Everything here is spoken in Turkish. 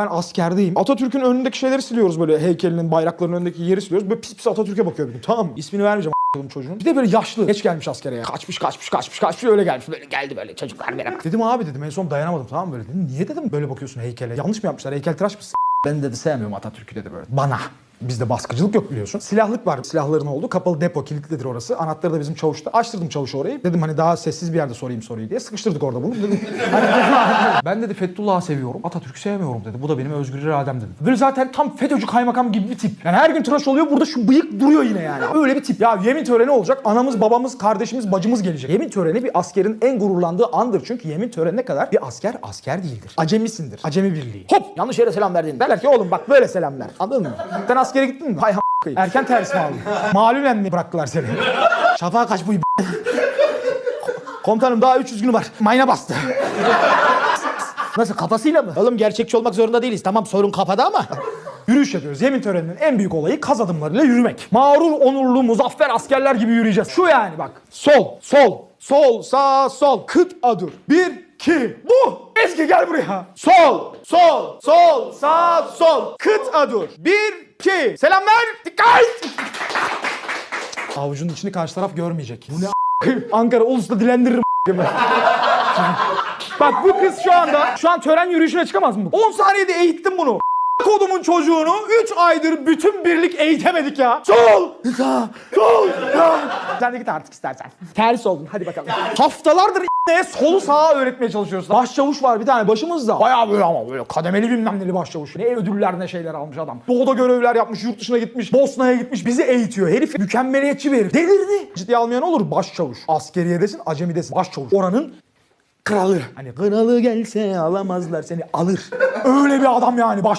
Ben askerdeyim. Atatürk'ün önündeki şeyleri siliyoruz böyle heykelinin, bayrakların önündeki yeri siliyoruz. Böyle pis pis Atatürk'e bakıyor bir gün. Tamam mı? İsmini vermeyeceğim a**ım çocuğun. Bir de böyle yaşlı. Geç gelmiş askere ya. Kaçmış kaçmış kaçmış kaçmış öyle gelmiş. Böyle geldi böyle çocuklar merhaba. Dedim abi dedim en son dayanamadım tamam mı böyle dedim. Niye dedim böyle bakıyorsun heykele? Yanlış mı yapmışlar? Heykel tıraş mısın? Ben dedi sevmiyorum Atatürk'ü dedi böyle. Bana. Bizde baskıcılık yok biliyorsun. Silahlık var. Silahların olduğu kapalı depo kilitlidir orası. Anahtarı da bizim çavuşta. Açtırdım çavuş orayı. Dedim hani daha sessiz bir yerde sorayım soruyu diye. Sıkıştırdık orada bunu. Dedim, hani, ben dedi Fethullah'ı seviyorum. Atatürk'ü sevmiyorum dedi. Bu da benim özgür iradem dedi. Böyle zaten tam FETÖ'cü kaymakam gibi bir tip. Yani her gün tıraş oluyor burada şu bıyık duruyor yine yani. Öyle bir tip. Ya yemin töreni olacak. Anamız, babamız, kardeşimiz, bacımız gelecek. Yemin töreni bir askerin en gururlandığı andır. Çünkü yemin törenine kadar bir asker asker değildir. Acemisindir. Acemi birliği. Hop yanlış yere selam verdin. Derler ki oğlum bak böyle selam ver. Anladın mı? Sen askere gittin mi? Hay ha koyayım. Erken tersi mi aldın? Malumen mi bıraktılar seni? Şafağa kaç bu Komutanım daha 300 günü var. Mayına bastı. Nasıl kafasıyla mı? Oğlum gerçekçi olmak zorunda değiliz. Tamam sorun kafada ama. Yürüyüş yapıyoruz. Yemin töreninin en büyük olayı kaz adımlarıyla yürümek. Mağrur, onurlu, muzaffer askerler gibi yürüyeceğiz. Şu yani bak. Sol, sol, sol, sağ, sol. Kıt adur. Bir, iki, bu. Ezgi gel buraya. Sol, sol, sol, sağ, sol. Kıt adur. Bir, iki. Selam ver. Dikkat. Avucunun içini karşı taraf görmeyecek. Bu ne Ankara Ulus'ta dilendiririm Bak bu kız şu anda şu an tören yürüyüşüne çıkamaz mı? 10 saniyede eğittim bunu. Kodumun çocuğunu 3 aydır bütün birlik eğitemedik ya. Sol! Sağ! Sol! Sağ! Sen de git artık istersen. Ters oldun hadi bakalım. Haftalardır ne solu sağa öğretmeye çalışıyoruz. Başçavuş var bir tane başımızda. Bayağı böyle ama böyle kademeli bilmem neli başçavuş. Ne ödüller ne şeyler almış adam. Doğuda görevler yapmış, yurt dışına gitmiş, Bosna'ya gitmiş. Bizi eğitiyor. Herif mükemmeliyetçi bir herif. Delirdi. Ciddiye almayan olur başçavuş. Askeriyedesin, acemidesin. Başçavuş. Oranın kralı. Hani kralı gelse alamazlar seni alır. Öyle bir adam yani baş